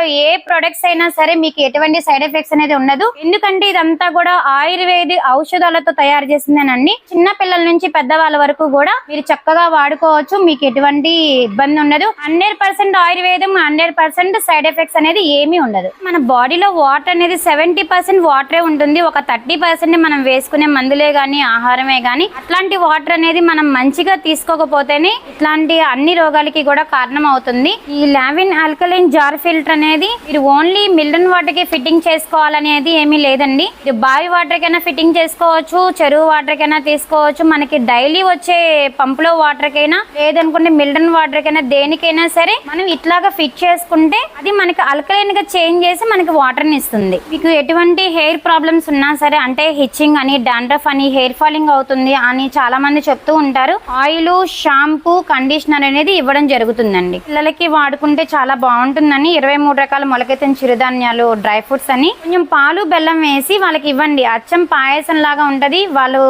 దీంట్లో ఏ ప్రొడక్ట్స్ అయినా సరే మీకు ఎటువంటి సైడ్ ఎఫెక్ట్స్ అనేది ఉండదు. ఎందుకంటే ఇదంతా కూడా ఆయుర్వేద ఔషధాలతో తయారు చేసిందేనండి చిన్న పిల్లల నుంచి పెద్దవాళ్ళ వరకు కూడా మీరు చక్కగా వాడుకోవచ్చు. మీకు ఎటువంటి ఇబ్బంది ఉండదు. హండ్రెడ్ పర్సెంట్ ఆయుర్వేదం హండ్రెడ్ పర్సెంట్ సైడ్ ఎఫెక్ట్స్ అనేది ఏమీ ఉండదు. మన బాడీలో వాటర్ అనేది సెవెంటీ పర్సెంట్ వాటరే ఉంటుంది. ఒక థర్టీ పర్సెంట్ మనం వేసుకునే మందులే గాని ఆహారమే గాని అట్లాంటి వాటర్ అనేది మనం మంచిగా తీసుకోకపోతేనే ఇట్లాంటి అన్ని రోగాలకి కూడా కారణం అవుతుంది. ఈ లావిన్ ఆల్కలైన్ జార్ ఫిల్టర్ అనేది మీరు ఓన్లీ మిల్డన్ వాటర్కి ఫిట్టింగ్ చేసుకోవాలనేది ఏమీ లేదండి. మీరు బావి వాటర్ కైనా ఫిట్టింగ్ చేసుకోవచ్చు చెరువు వాటర్ కైనా తీసుకోవచ్చు. మనకి డైలీ వచ్చే పంపులో వాటర్ కైనా లేదనుకుంటే మిల్డన్ వాటర్ కైనా దేనికైనా సరే మనం ఇట్లాగా ఫిట్ చేసుకుంటే అది మనకి అల్కలైన్గా చేంజ్ చేసి మనకి వాటర్ని ఇస్తుంది. మీకు ఎటువంటి హెయిర్ ప్రాబ్లమ్స్ ఉన్నా సరే అంటే హిచ్చింగ్ అని డాండ్రఫ్ అని హెయిర్ ఫాలింగ్ అవుతుంది అని చాలా మంది చెప్తూ ఉంటారు. ఆయిల్ షాంపూ కండిషనర్ అనేది ఇవ్వడం జరుగుతుందండి. పిల్లలకి వాడుకుంటే చాలా బాగుంటుందని ఇరవై మూడు రకాల మొలకెత్తిన చిరుధాన్యాలు డ్రై ఫ్రూట్స్ అని. కొంచెం పాలు బెల్లం వేసి వాళ్ళకి ఇవ్వండి. అచ్చం పాయసం లాగా ఉంటది. వాళ్ళు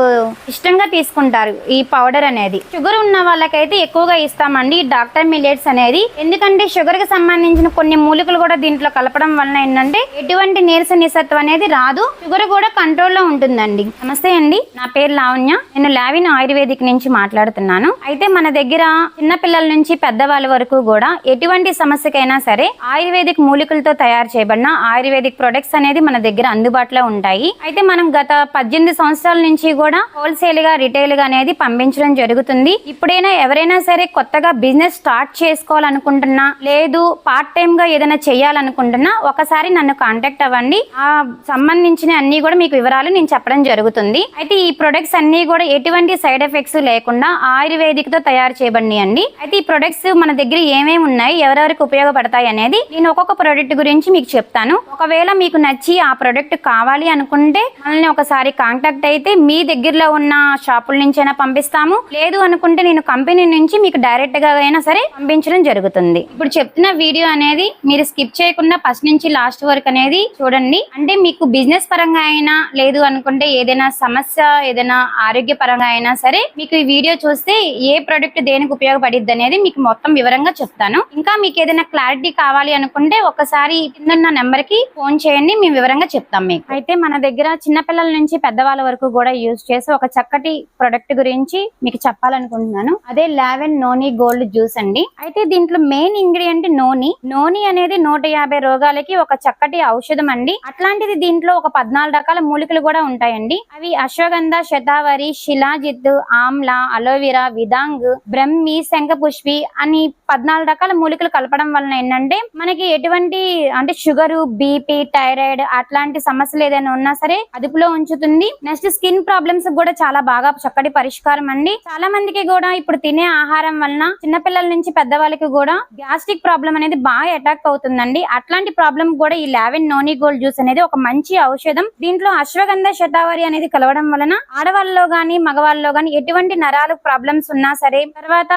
ఇష్టంగా తీసుకుంటారు ఈ పౌడర్ అనేది. షుగర్ ఉన్న వాళ్ళకైతే ఎక్కువగా ఇస్తామండి డాక్టర్ మిల్లెట్స్ అనేది. ఎందుకంటే షుగర్కి సంబంధించిన కొన్ని మూలికలు కూడా దీంట్లో కలపడం వలన ఏంటంటే ఎటువంటి నీరస నిసత్వం అనేది రాదు. షుగర్ కూడా కంట్రోల్లో ఉంటుందండి. నమస్తే అండి. నా పేరు లావణ్య. నేను లావిన్ ఆయుర్వేదిక్ నుంచి మాట్లాడుతున్నాను. అయితే మన దగ్గర చిన్న పిల్లల నుంచి పెద్దవాళ్ళ వరకు కూడా ఎటువంటి సమస్యకైనా సరే ఆయుర్వేదిక్ మూలికలతో తయారు చేయబడిన ఆయుర్వేదిక్ ప్రొడక్ట్స్ అనేది మన దగ్గర అందుబాటులో ఉంటాయి. అయితే మనం గత పద్దెనిమిది సంవత్సరాల నుంచి కూడా హోల్సేల్గా రిటైల్గా అనేది పంపించడం జరుగుతుంది. ఇప్పుడైనా ఎవరైనా సరే కొత్తగా బిజినెస్ స్టార్ట్ చేసుకోవాలనుకుంటున్నా లేదు పార్ట్ టైం గా ఏదైనా చేయాలనుకుంటున్నా ఒకసారి నన్ను కాంటాక్ట్ అవ్వండి. ఆ సంబంధించిన అన్ని కూడా మీకు వివరాలు నేను చెప్పడం జరుగుతుంది. అయితే ఈ ప్రొడక్ట్స్ అన్ని కూడా ఎటువంటి సైడ్ ఎఫెక్ట్స్ లేకుండా ఆయుర్వేదిక్తో తయారు చేయబడి అండి అయితే ఈ ప్రొడక్ట్స్ మన దగ్గర ఏమేమి ఉన్నాయి ఎవరెవరికి ఉపయోగపడతాయి అనేది నేను ఒక్కొక్క ప్రొడక్ట్ గురించి మీకు చెప్తాను. ఒకవేళ మీకు నచ్చి ఆ ప్రోడక్ట్ కావాలి అనుకుంటే మనల్ని ఒకసారి కాంటాక్ట్ అయితే మీ దగ్గరలో ఉన్న షాపుల నుంచైనా పంపిస్తాము. లేదు అనుకుంటే నేను కంపెనీ నుంచి మీకు డైరెక్ట్గా అయినా సరే పంపించడం జరుగుతుంది. ఇప్పుడు చెప్తున్న వీడియో అనేది మీరు స్కిప్ చేయకుండా ఫస్ట్ నుంచి లాస్ట్ వరకు అనేది చూడండి. అంటే మీకు బిజినెస్ పరంగా అయినా లేదు అనుకుంటే ఏదైనా సమస్య ఏదైనా ఆరోగ్య పరంగా అయినా సరే మీకు ఈ వీడియో చూస్తే ఏ ప్రోడక్ట్ దేనికి ఉపయోగపడిద్ది అనేది మీకు మొత్తం వివరంగా చెప్తాను. ఇంకా మీకు ఏదైనా క్లారిటీ కావాలి అనుకుంటే ఒకసారి కింద నెంబర్కి ఫోన్ చేయండి మేము వివరంగా చెప్తాం మీకు. అయితే మన దగ్గర చిన్నపిల్లల నుంచి పెద్దవాళ్ళ వరకు కూడా యూజ్ చేసి ఒక చక్కటి ప్రొడక్ట్ గురించి మీకు చెప్పాలనుకుంటున్నాను. అదే లావెన్ నోని గోల్డ్ జ్యూస్ అండి. అయితే దీంట్లో మెయిన్ ఇంగ్రీడియంట్ నోని నోని అనేది నూట యాభై రోగాలకి ఒక చక్కటి ఔషధం అండి. అట్లాంటిది దీంట్లో ఒక పద్నాలుగు రకాల మూలికలు కూడా ఉంటాయండి. అవి అశ్వగంధ శతావరి శిలాజిత్ ఆమ్ల అలోవెరా విదాంగ్ బ్రహ్మి శంఖపుష్పి అని పద్నాలుగు రకాల మూలికలు కలపడం వలన ఏంటంటే మనకి ఎటువంటి అంటే షుగర్ బీపీ థైరాయిడ్ అట్లాంటి సమస్యలు ఏదైనా ఉన్నా సరే అదుపులో ఉంచుతుంది. నెక్స్ట్ స్కిన్ ప్రాబ్లమ్స్ కూడా చాలా బాగా చక్కటి పరిష్కారం అండి. చాలా మందికి కూడా ఇప్పుడు తినే ఆహారం వలన చిన్నపిల్లల నుంచి పెద్దవాళ్ళకి కూడా గ్యాస్ట్రిక్ ప్రాబ్లం అనేది బాగా అటాక్ అవుతుందండి. అట్లాంటి ప్రాబ్లం కూడా ఈ లెవెన్ నోని గోల్డ్ జ్యూస్ అనేది ఒక మంచి ఔషధం. దీంట్లో అశ్వగంధ శతావరి అనేది కలవడం వలన ఆడవాళ్ళలో గాని మగవాళ్ళలో గాని ఎటువంటి నరాలు ప్రాబ్లమ్స్ ఉన్నా సరే తర్వాత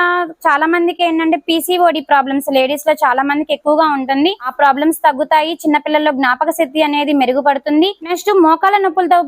చాలా మందికి ఏంటంటే పీసీఓడి ప్రాబ్లమ్స్ లేడీస్లో చాలా మందికి ఎక్కువగా ఉంటుంది. ఆ ప్రాబ్లమ్స్ తగ్గుతాయి చిన్నపిల్లల్లో జ్ఞాపక శక్తి అనేది మెరుగుపడుతుంది. నెక్స్ట్ మోకాల నొప్పులతో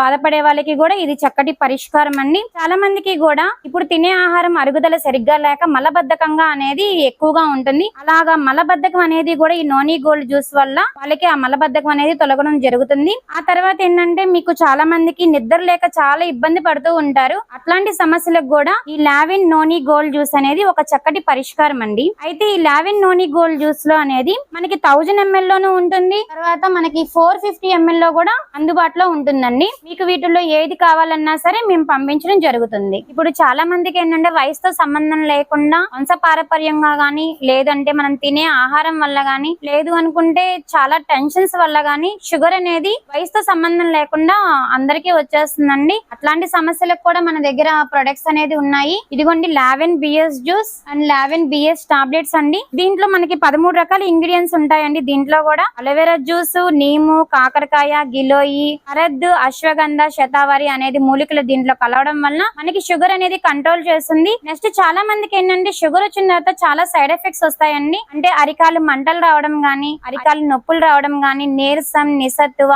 బాధపడే వాళ్ళకి కూడా ఇది చక్కటి పరిష్కారం అండి. చాలా మందికి కూడా ఇప్పుడు తినే ఆహారం అరుగుదల సరిగ్గా లేక మలబద్ధకంగా అనేది ఎక్కువగా ఉంటుంది. అలాగా మలబద్ధకం అనేది కూడా ఈ నోని గోల్డ్ జ్యూస్ వల్ల వాళ్ళకి ఆ మలబద్ధకం అనేది తొలగడం జరుగుతుంది. ఆ తర్వాత ఏంటంటే మీకు చాలా మందికి నిద్ర లేక చాలా ఇబ్బంది పడుతూ ఉంటారు. అట్లాంటి సమస్యలకు కూడా ఈ లావిన్ నోని గోల్డ్ జ్యూస్ అనేది ఒక చక్కటి పరిష్కారం అండి. అయితే ఈ లావిన్ నోని గోల్డ్ జ్యూస్లో అనేది మనకి థౌజండ్ ఎంఎల్ లోనూ ఉంటుంది. తర్వాత మనకి ఫోర్ ఫిఫ్టీ ఎంఎల్లో కూడా అందుబాటులో ఉంటుందండి. మీకు వీటిల్లో ఏది కావాలన్నా సరే మేము పంపించడం జరుగుతుంది. ఇప్పుడు చాలా మందికి ఏంటంటే వయసుతో సంబంధం లేకుండా వంశపారపర్యంగా గానీ లేదంటే మనం తినే ఆహారం వల్ల గానీ లేదు అనుకుంటే చాలా టెన్షన్స్ వల్ల గానీ షుగర్ అనేది వయసుతో సంబంధం లేకుండా అందరికీ వచ్చేస్తుందండి. అట్లాంటి సమస్యలకు కూడా మన దగ్గర ప్రొడక్ట్స్ అనేది ఉన్నాయి. ఇదిగోండి Laven BS juice and Laven BS tablets అండి. దీంట్లో మనకి పదమూడు రకాల ఇంగ్రీడియంట్స్ ఉంటాయండి. దీంట్లో కూడా అలోవెరా జ్యూస్ నీము కాకరకాయ గిలోయి అరద్ అశ్వగంధ శతావరి అనేది మూలికలు దీంట్లో కలవడం వలన మనకి షుగర్ అనేది కంట్రోల్ చేస్తుంది. నెక్స్ట్ చాలా మందికి ఏంటంటే షుగర్ వచ్చిన తర్వాత చాలా సైడ్ ఎఫెక్ట్స్ వస్తాయండి. అంటే అరికాలు మంటలు రావడం గాని అరికాలు నొప్పులు రావడం గాని నీరసం నిసత్తువ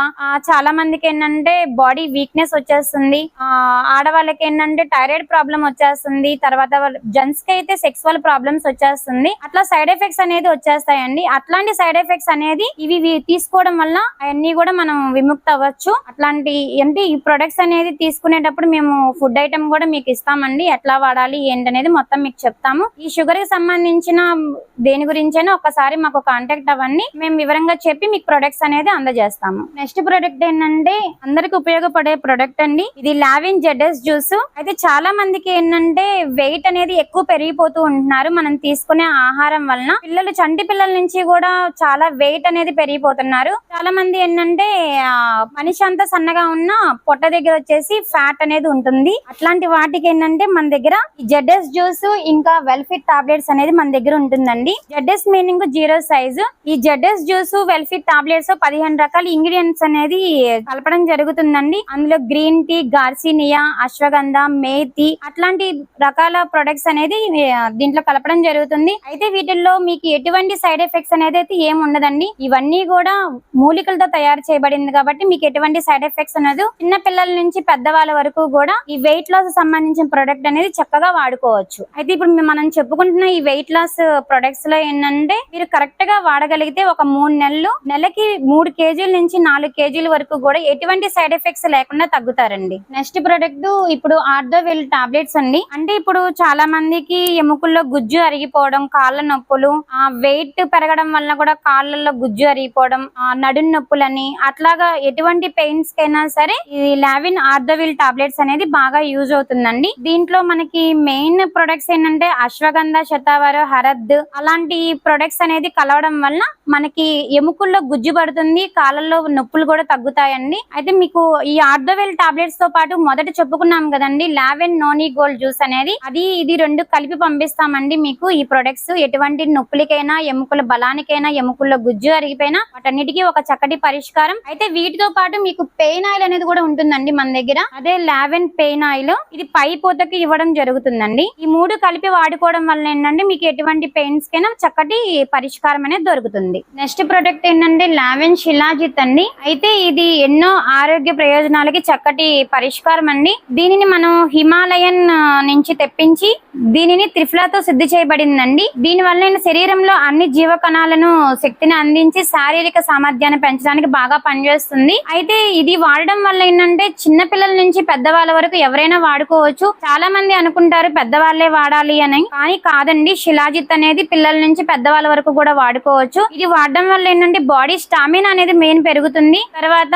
చాలా మందికి ఏంటంటే బాడీ వీక్నెస్ వచ్చేస్తుంది. ఆ ఆడవాళ్ళకి ఏంటంటే థైరాయిడ్ ప్రాబ్లం వచ్చేస్తుంది. తర్వాత జెంట్స్కి అయితే సెక్సువల్ ప్రాబ్లమ్స్ వచ్చేస్తుంది. అట్లా సైడ్ ఎఫెక్ట్స్ అనేది వచ్చేస్తాయండి. అట్లాంటి సైడ్ ఎఫెక్ట్స్ అనేది ఇవి తీసుకోవడం వల్ల అవన్నీ కూడా మనం విముక్త అవ్వచ్చు. అట్లాంటి అంటే ఈ ప్రొడక్ట్స్ అనేది తీసుకునేటప్పుడు మేము ఫుడ్ ఐటమ్ కూడా మీకు ఇస్తామండి. ఎట్లా వాడాలి ఏంటనేది మొత్తం మీకు చెప్తాము. ఈ షుగర్కి సంబంధించిన దేని గురించైనా ఒకసారి మాకు కాంటాక్ట్ అవ్వండి. మేము వివరంగా చెప్పి మీకు ప్రొడక్ట్స్ అనేది అందజేస్తాము. నెక్స్ట్ ప్రొడక్ట్ ఏంటంటే అందరికి ఉపయోగపడే ప్రొడక్ట్ అండి. ఇది లావిన్ జెడ్ఎస్ జ్యూస్. అయితే చాలా మందికి ఏంటంటే వెయిట్ అనేది ఎక్కువ పెరిగిపోతూ ఉంటున్నారు. మనం తీసుకునే ఆహారం వలన. పిల్లలు చంటి పిల్లల నుంచి కూడా చాలా వెయిట్ అనేది పెరిగిపోతున్నారు. చాలా మంది ఏంటంటే ఆ, మనిషి అంతా సన్నగా ఉన్న పొట్ట దగ్గర వచ్చేసి ఫ్యాట్ అనేది ఉంటుంది. అట్లాంటి వాటికి ఏంటంటే మన దగ్గర ఈ జెడ్ఎస్ జ్యూస్ ఇంకా వెల్ఫిట్ టాబ్లెట్స్ అనేది మన దగ్గర ఉంటుందండి. జెడ్ఎస్ మీనింగ్ జీరో సైజు ఈ జెడ్ఎస్ జ్యూస్ వెల్ఫిట్ టాబ్లెట్స్ పదిహేను రకాల ఇంగ్రీడియంట్స్ అనేది కలపడం జరుగుతుందండి. అందులో green tea garcinia ashwagandha methi అట్లాంటి రకాల ప్రొడక్ట్స్ అనేది దీంట్లో కలపడం జరుగుతుంది. అయితే వీటిల్లో మీకు ఎటువంటి సైడ్ ఎఫెక్ట్స్ అనేది అయితే ఏమి ఉండదండి. ఇవన్నీ కూడా మూలికలతో తయారు చేయబడింది కాబట్టి మీకు ఎటువంటి సైడ్ ఎఫెక్ట్స్ ఉండదు. చిన్న పిల్లల నుంచి పెద్దవాళ్ళ వరకు కూడా ఈ వెయిట్ లాస్ సంబంధించిన ప్రొడక్ట్ అనేది చక్కగా వాడుకోవచ్చు. అయితే ఇప్పుడు మనం చెప్పుకుంటున్న ఈ వెయిట్ లాస్ ప్రొడక్ట్స్లో ఏంటంటే మీరు కరెక్ట్గా వాడగలిగితే ఒక మూడు నెలలు నెలకి మూడు కేజీల నుంచి నాలుగు కేజీల వరకు కూడా ఎటువంటి సైడ్ ఎఫెక్ట్స్ లేకుండా తగ్గుతారండి. నెక్స్ట్ ప్రొడక్ట్ ఇప్పుడు ఆర్థోవెల్ టాబ్లెట్స్ అండి. అంటే ఇప్పుడు చాలా మందికి ఎముకల్లో గుజ్జు అరిగిపోవడం కాళ్ళ నొప్పులు ఆ వెయిట్ పెరగడం వల్ల కూడా కాళ్ళల్లో గుజ్జు అరిగిపోవడం ఆ నడుం నొప్పులని అట్లాగా ఎటువంటి పెయిన్స్ కైనా సరే ఈ లావిన్ ఆర్థోవిల్ టాబ్లెట్స్ అనేది బాగా యూజ్ అవుతుందండి. దీంట్లో మనకి మెయిన్ ప్రొడక్ట్స్ ఏంటంటే అశ్వగంధ శతావర హరద్ అలాంటి ప్రొడక్ట్స్ అనేది కలవడం వల్ల మనకి ఎముకల్లో గుజ్జు పడుతుంది కాళ్ళల్లో నొప్పులు కూడా తగ్గుతాయండి. అయితే మీకు ఈ ఆర్థోవెల్ టాబ్లెట్స్తో పాటు మొదట చెప్పుకున్నాం కదండి లావెన్ నోనీ గోల్డ్ జ్యూస్ అనేది. అది ఇది రెండు కలిపి పంపిస్తామండి మీకు ఈ ప్రొడక్ట్స్ ఎటువంటి నొప్పులకైనా ఎముకల బలానికైనా ఎముకల్లో గుజ్జు అరిగిపోయినా వాటన్నిటికీ ఒక చక్కటి పరిష్కారం. అయితే వీటితో పాటు మీకు పెయిన్ ఆయిల్ అనేది కూడా ఉంటుందండి మన దగ్గర. అదే లావెన్ పెయిన్ ఆయిల్. ఇది పై పూతకి ఇవ్వడం జరుగుతుందండి. ఈ మూడు కలిపి వాడుకోవడం వల్ల ఏంటంటే మీకు ఎటువంటి పెయిన్స్ కైనా చక్కటి పరిష్కారం అనేది దొరుకుతుంది. నెక్స్ట్ ప్రొడక్ట్ ఏంటంటే లావెన్ శిలాజిత్ అండి. అయితే ఇది ఎన్నో ఆరోగ్య ప్రయోజనాలకి చక్కటి పరిష్కారం అండి. దీనిని మనం హిమాలయన్ నుంచి తెప్పించి దీనిని త్రిఫ్లాతో శుద్ధి చేయబడిందండి. దీని వల్ల శరీరంలో అన్ని జీవకణ కణాలను శక్తిని అందించి శారీరక సామర్థ్యాన్ని పెంచడానికి బాగా పనిచేస్తుంది. అయితే ఇది వాడడం వల్ల ఏంటంటే చిన్న పిల్లల నుంచి పెద్దవాళ్ళ వరకు ఎవరైనా వాడుకోవచ్చు. చాలా మంది అనుకుంటారు పెద్దవాళ్ళే వాడాలి అని. కానీ కాదండి శిలాజిత్ అనేది పిల్లల నుంచి పెద్దవాళ్ళ వరకు కూడా వాడుకోవచ్చు. ఇది వాడడం వల్ల ఏంటంటే బాడీ స్టామినా అనేది మెయిన్ పెరుగుతుంది. తర్వాత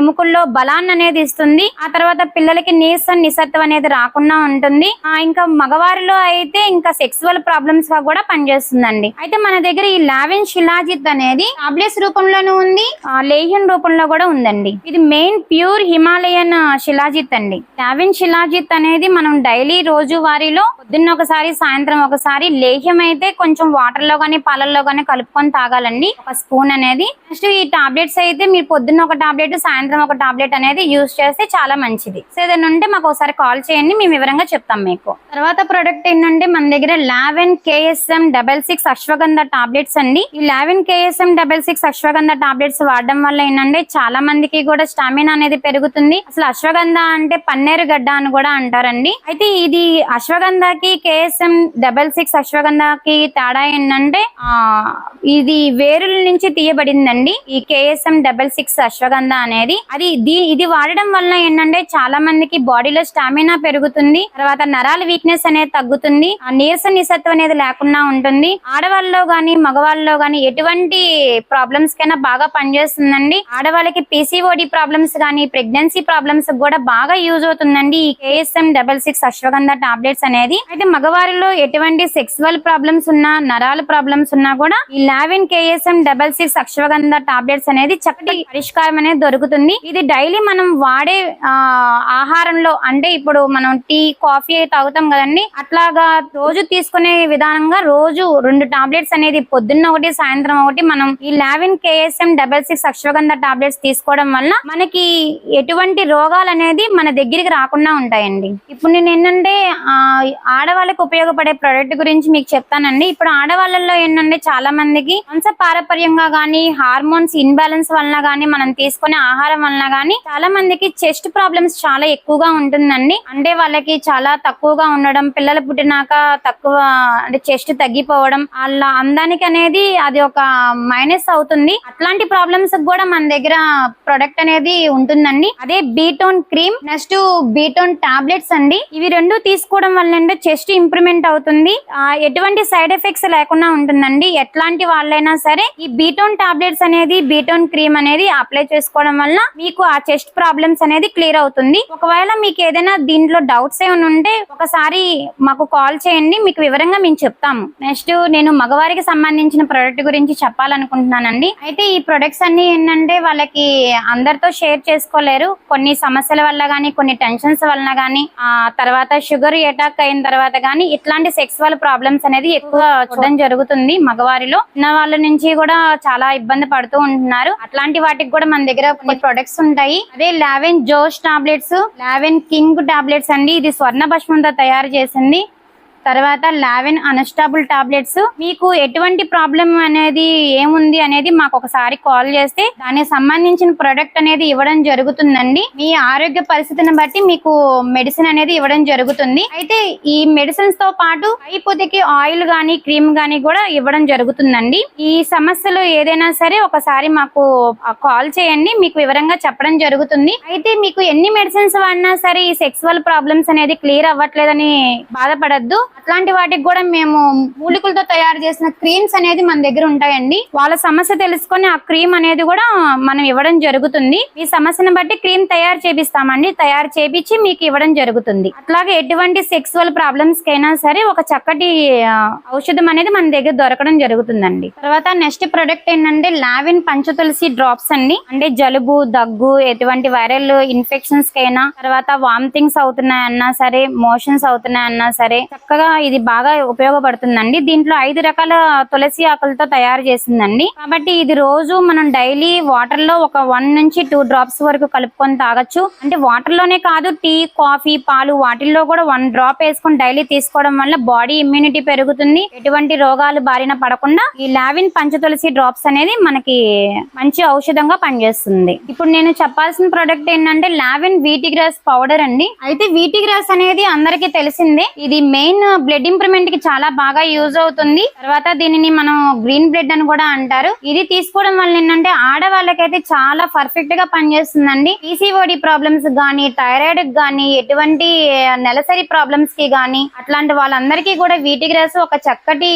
ఎముకల్లో బలాన్ని అనేది ఇస్తుంది. ఆ తర్వాత పిల్లలకి నీరసం నిసత్వం అనేది రాకుండా ఉంటుంది. ఆ ఇంకా మగవారిలో అయితే ఇంకా సెక్సువల్ ప్రాబ్లమ్స్గా కూడా పనిచేస్తుందండి. అయితే మన దగ్గర ఈ లావెన్ శిలాజిత్ అనేది టాబ్లెట్స్ రూపంలోనూ ఉంది ఆ, లేహ్యం రూపంలో కూడా ఉందండి. ఇది మెయిన్ ప్యూర్ హిమాలయన్ శిలాజిత్ అండి. లావెన్ శిలాజిత్ అనేది మనం డైలీ రోజు వారిలో పొద్దున్న ఒకసారి సాయంత్రం ఒకసారి లేహ్యం అయితే కొంచెం వాటర్లో గానీ పాలల్లో గానీ కలుపుకొని తాగాలండి. ఒక స్పూన్ అనేది. నెక్స్ట్ ఈ టాబ్లెట్స్ అయితే మీరు పొద్దున్న ఒక టాబ్లెట్ సాయంత్రం ఒక టాబ్లెట్ అనేది యూస్ చేస్తే చాలా మంచిది. సో ఏదైనా ఉంటే మాకు ఒకసారి కాల్ చేయండి మేము వివరంగా చెప్తాం మీకు. తర్వాత ప్రొడక్ట్ ఏంటంటే మన దగ్గర Laven KSM double six ashwagandha tablets అండి. ఈ Leven KSM double six ashwagandha tablets వాడడం వల్ల ఏంటంటే చాలా మందికి కూడా స్టామినా అనేది పెరుగుతుంది. అసలు అశ్వగంధ అంటే పన్నేరు గడ్డ అని కూడా అంటారండి. అయితే ఇది అశ్వగంధకి కేఎస్ఎం డబల్ సిక్స్ అశ్వగంధకి తేడా ఏంటంటే ఆ ఇది వేరుల నుంచి తీయబడిందండి. ఈ కేఎస్ఎం డబల్ సిక్స్ అశ్వగంధ అనేది. అది ఇది వాడడం వల్ల ఏంటంటే చాలా మందికి బాడీలో స్టామినా పెరుగుతుంది. తర్వాత నరాల వీక్నెస్ అనేది తగ్గుతుంది. ఆ నీరస నిసత్వం అనేది లేకుండా ఉంటుంది. ఆడవాళ్ళలో గాని మగవాళ్ళలో కానీ ఎటువంటి ప్రాబ్లమ్స్ కైనా బాగా పనిచేస్తుందండి. ఆడవాళ్ళకి పీసీఓడి ప్రాబ్లమ్స్ గానీ ప్రెగ్నెన్సీ ప్రాబ్లమ్స్ కూడా బాగా యూజ్ అవుతుందండి ఈ KSM double six ashwagandha tablets అనేది. అయితే మగవారిలో ఎటువంటి సెక్సువల్ ప్రాబ్లమ్స్ ఉన్నా నరాల ప్రాబ్లమ్స్ ఉన్నా కూడా ఈ Lavin KSM double six ashwagandha tablets అనేది చక్కటి పరిష్కారం అనేది దొరుకుతుంది. ఇది డైలీ మనం వాడే ఆహారంలో అంటే ఇప్పుడు మనం టీ కాఫీ తాగుతాం కదండి. అట్లాగా రోజు తీసుకునే విధానంగా రోజు రెండు టాబ్లెట్స్ అనేది పొద్దున్న ఒకటి సాయంత్రం ఒకటి మనం ఈ లావిన్ కేఎస్ఎం డబల్ సిక్స్ అక్షరగంధ టాబ్లెట్స్ తీసుకోవడం వల్ల మనకి ఎటువంటి రోగాలు అనేది మన దగ్గరికి రాకుండా ఉంటాయండి. ఇప్పుడు నేను ఏంటంటే ఆడవాళ్ళకి ఉపయోగపడే ప్రొడక్ట్ గురించి మీకు చెప్తానండి. ఇప్పుడు ఆడవాళ్ళల్లో ఏంటంటే చాలా మందికి వంశ పారపర్యంగా గానీ హార్మోన్స్ ఇన్బ్యాలెన్స్ వలన గానీ మనం తీసుకునే ఆహారం వలన గానీ చాలా మందికి చెస్ట్ ప్రాబ్లమ్స్ చాలా ఎక్కువగా ఉంటుందండి. అంటే వాళ్ళకి చాలా తక్కువగా ఉండడం పిల్లలు పుట్టినాక తక్కువ అంటే చెస్ట్ తగ్గిపోవడం వాళ్ళ అందానికి అనేది అది ఒక మైనస్ అవుతుంది. అట్లాంటి ప్రాబ్లమ్స్ కూడా మన దగ్గర ప్రొడక్ట్ అనేది ఉంటుందండి. అదే బీటోన్ క్రీమ్ నెక్స్ట్ బీటోన్ టాబ్లెట్స్ అండి. ఇవి రెండు తీసుకోవడం వల్ల చెస్ట్ ఇంప్రూవ్మెంట్ అవుతుంది. ఎటువంటి సైడ్ ఎఫెక్ట్స్ లేకుండా ఉంటుందండి. ఎట్లాంటి వాళ్ళైనా సరే ఈ బీటోన్ టాబ్లెట్స్ అనేది బీటోన్ క్రీమ్ అనేది అప్లై చేసుకోవడం వల్ల మీకు ఆ చెస్ట్ ప్రాబ్లమ్స్ అనేది క్లియర్ అవుతుంది. ఒకవేళ మీకు ఏదైనా దీంట్లో డౌట్స్ ఏమైనా ఉంటే ఒకసారి మాకు కాల్ చేయండి. మీకు వివరంగా మేము చెప్తాము. నెక్స్ట్ నేను మగవారికి సంబంధించిన ప్రోడక్ట్ గురించి చెప్పాలనుకుంటున్నానండి. అయితే ఈ ప్రొడక్ట్స్ అన్ని ఏంటంటే వాళ్ళకి అందరితో షేర్ చేసుకోలేరు. కొన్ని సమస్యల వల్ల కానీ కొన్ని టెన్షన్స్ వలన కానీ ఆ తర్వాత షుగర్ అటాక్ అయిన తర్వాత కానీ ఇట్లాంటి సెక్సువల్ ప్రాబ్లమ్స్ అనేది ఎక్కువ చూడడం జరుగుతుంది మగవారిలో. ఉన్న వాళ్ళ నుంచి కూడా చాలా ఇబ్బంది పడుతూ ఉంటున్నారు. అట్లాంటి వాటికి కూడా మన దగ్గర కొన్ని ప్రొడక్ట్స్ ఉంటాయి. అదే లావెన్ జోష్ టాబ్లెట్స్ లావెన్ కింగ్ టాబ్లెట్స్ అండి. ఇది స్వర్ణ భస్మంతో తయారు చేసింది. తర్వాత లావెన్ అన్స్టాబుల్ టాబ్లెట్స్. మీకు ఎటువంటి ప్రాబ్లం అనేది ఏముంది అనేది మాకు ఒకసారి కాల్ చేస్తే దానికి సంబంధించిన ప్రొడక్ట్ అనేది ఇవ్వడం జరుగుతుందండి. మీ ఆరోగ్య పరిస్థితిని బట్టి మీకు మెడిసిన్ అనేది ఇవ్వడం జరుగుతుంది. అయితే ఈ మెడిసిన్స్తో పాటు అయిపోతేకి ఆయిల్ గానీ క్రీమ్ గానీ కూడా ఇవ్వడం జరుగుతుందండి. ఈ సమస్యలు ఏదైనా సరే ఒకసారి మాకు కాల్ చేయండి. మీకు వివరంగా చెప్పడం జరుగుతుంది. అయితే మీకు ఎన్ని మెడిసిన్స్ వాడినా సరే ఈ సెక్సువల్ ప్రాబ్లమ్స్ అనేది క్లియర్ అవ్వట్లేదని బాధపడద్దు. అట్లాంటి వాటికి కూడా మేము మూలికలతో తయారు చేసిన క్రీమ్స్ అనేది మన దగ్గర ఉంటాయండి. వాళ్ళ సమస్య తెలుసుకొని ఆ క్రీమ్ అనేది కూడా మనం ఇవ్వడం జరుగుతుంది. ఈ సమస్యను బట్టి క్రీమ్ తయారు చేపిస్తామండి. తయారు చేపించి మీకు ఇవ్వడం జరుగుతుంది. అట్లాగే ఎటువంటి సెక్సువల్ ప్రాబ్లమ్స్ కైనా సరే ఒక చక్కటి ఔషధం అనేది మన దగ్గర దొరకడం జరుగుతుందండి. తర్వాత నెక్స్ట్ ప్రొడక్ట్ ఏంటంటే లావిన్ పంచతులసి డ్రాప్స్ అండి. అంటే జలుబు దగ్గు ఎటువంటి వైరల్ ఇన్ఫెక్షన్స్ కైనా తర్వాత వామిటింగ్స్ అవుతున్నాయన్నా సరే మోషన్స్ అవుతున్నాయన్నా సరే చక్కగా ఇది బాగా ఉపయోగపడుతుందండి. దీంట్లో ఐదు రకాల తులసి ఆకులతో తయారు చేసిందండి. కాబట్టి ఇది రోజు మనం డైలీ వాటర్లో ఒక వన్ నుంచి టూ డ్రాప్స్ వరకు కలుపుకొని తాగొచ్చు. అంటే వాటర్లోనే కాదు టీ కాఫీ పాలు వాటిల్లో కూడా వన్ డ్రాప్ వేసుకొని డైలీ తీసుకోవడం వల్ల బాడీ ఇమ్యూనిటీ పెరుగుతుంది. ఎటువంటి రోగాలు బారిన పడకుండా ఈ లావిన్ పంచ తులసి డ్రాప్స్ అనేది మనకి మంచి ఔషధంగా పనిచేస్తుంది. ఇప్పుడు నేను చెప్పాల్సిన ప్రోడక్ట్ ఏంటంటే లావిన్ వీటి గ్రాస్ పౌడర్ అండి. అయితే వీటి గ్రాస్ అనేది అందరికీ తెలిసిందే. ఇది మెయిన్ బ్లడ్ ఇంప్రూవ్మెంట్కి చాలా బాగా యూజ్ అవుతుంది. తర్వాత దీనిని మనం గ్రీన్ బ్లడ్ అని కూడా అంటారు. ఇది తీసుకోవడం వల్ల ఏంటంటే ఆడవాళ్ళకైతే చాలా పర్ఫెక్ట్గా పనిచేస్తుందండి. పీసీఓడి ప్రాబ్లమ్స్ గానీ థైరాయిడ్ గానీ ఎటువంటి నెలసరి ప్రాబ్లమ్స్కి గానీ అట్లాంటి వాళ్ళందరికీ కూడా వీటి గ్రాస్ ఒక చక్కటి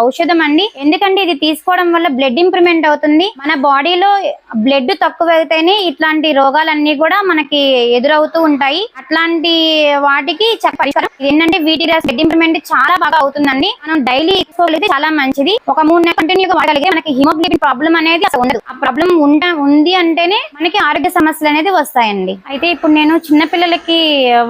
ఔషధం అండి. ఎందుకంటే ఇది తీసుకోవడం వల్ల బ్లడ్ ఇంప్రూవ్మెంట్ అవుతుంది. మన బాడీలో బ్లడ్ తక్కువ అయితేనే ఇట్లాంటి రోగాలన్నీ కూడా మనకి ఎదురవుతూ ఉంటాయి. అట్లాంటి వాటికి చక్క పరిష్కారం. ఏంటంటే వీటి గ్రాస్ బ్లడ్ ఇంప్రూవ్మెంట్ చాలా బాగా అవుతుందండి. మనం డైలీ తీసుకోగలిగితే చాలా మంచిది. ఒక మూడు నెలలు కంటిన్యూగా వాడగలిగితే మనకి హిమోగ్లోబిన్ ప్రాబ్లం అనేది అసలు ఉండదు. ఆ ప్రాబ్లం ఉంట ఉంది అంటేనే మనకి ఆరోగ్య సమస్యలు అనేది వస్తాయండి. అయితే ఇప్పుడు నేను చిన్న పిల్లలకి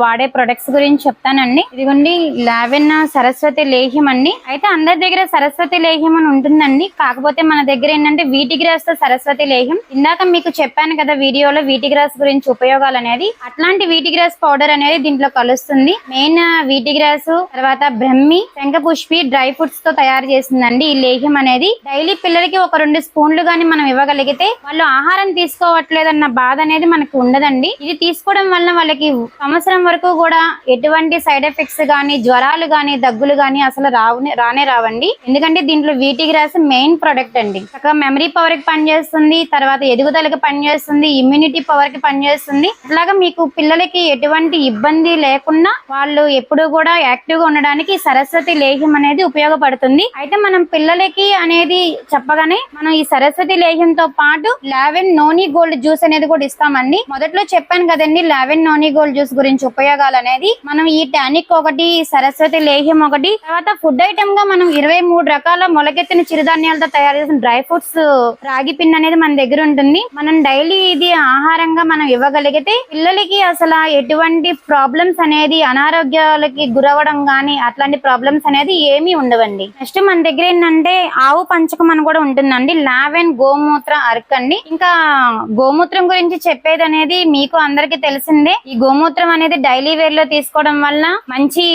వాడే ప్రొడక్ట్స్ గురించి చెప్తానండి. ఇదిగోండి లావెన్ సరస్వతి లేహ్యం అండి. అయితే అందరి దగ్గర సరస్వతి లేహ్యం అని ఉంటుందండి. కాకపోతే మన దగ్గర ఏంటంటే వీటి గ్రాస్తో సరస్వతి లేహ్యం. ఇందాక మీకు చెప్పాను కదా వీడియోలో వీటి గ్రాస్ గురించి ఉపయోగాలు అనేది. అట్లాంటి వీటి గ్రాస్ పౌడర్ అనేది దీంట్లో కలుస్తుంది. మెయిన్ వీటి గ్రాస్ తర్వాత బ్రహ్మి శంఖపుష్పి డ్రై ఫ్రూట్స్తో తయారు చేసిందండి. ఈ లేహ్యం అనేది డైలీ పిల్లలకి ఒక రెండు స్పూన్లు గాని మనం ఇవ్వగలిగితే వాళ్ళు ఆహారం తీసుకోవట్లేదన్న బాధ అనేది మనకు ఉండదండి. ఇది తీసుకోవడం వలన వాళ్ళకి సంవత్సరం వరకు కూడా ఎటువంటి సైడ్ ఎఫెక్ట్స్ గానీ జ్వరాలు గానీ దగ్గులు గానీ అసలు రావు రానే రావండి. ఎందుకంటే దీంట్లో వీటి గ్రాస్ మెయిన్ ప్రొడక్ట్ అండి. చక్కగా మెమరీ పవర్కి పనిచేస్తుంది తర్వాత ఎదుగుదలకి పనిచేస్తుంది ఇమ్యూనిటీ పవర్కి పనిచేస్తుంది. అట్లాగా మీకు పిల్లలకి ఎటువంటి ఇబ్బంది లేకుండా వాళ్ళు ఎప్పుడు కూడా యాక్టివ్గా ఉండడానికి సరస్వతి లేహ్యం అనేది ఉపయోగపడుతుంది. అయితే మనం పిల్లలకి అనేది చెప్పగానే మనం ఈ సరస్వతి లేహ్యంతో పాటు లావెన్ నోని గోల్డ్ జ్యూస్ అనేది కూడా ఇస్తామండి. మొదట్లో చెప్పాను కదండి లావెన్ నోని గోల్డ్ జ్యూస్ గురించి ఉపయోగాలు అనేది. మనం ఈ టానిక్ ఒకటి సరస్వతి లేహ్యం ఒకటి తర్వాత ఫుడ్ ఐటమ్గా మనం ఇరవై మూడు రకాల మొలకెత్తిన చిరుధాన్యాలతో తయారు చేసిన డ్రై ఫ్రూట్స్ రాగి పిన్ అనేది మన దగ్గర ఉంటుంది. మనం డైలీ ఇది ఆహారంగా మనం ఇవ్వగలిగితే పిల్లలకి అసలు ఎటువంటి ప్రాబ్లమ్స్ అనేది అనారోగ్యాలకి గురవడం కానీ అట్లాంటి ప్రాబ్లమ్స్ అనేది ఏమీ ఉండవండి. నెక్స్ట్ మన దగ్గర ఏంటంటే ఆవు పంచకం అని కూడా ఉంటుందండి. లావెన్ గోమూత్ర అర్క్ అండి. ఇంకా గోమూత్రం గురించి చెప్పేది అనేది మీకు అందరికి తెలిసిందే. ఈ గోమూత్రం అనేది డైలీ వేర్లో తీసుకోవడం వల్ల మంచి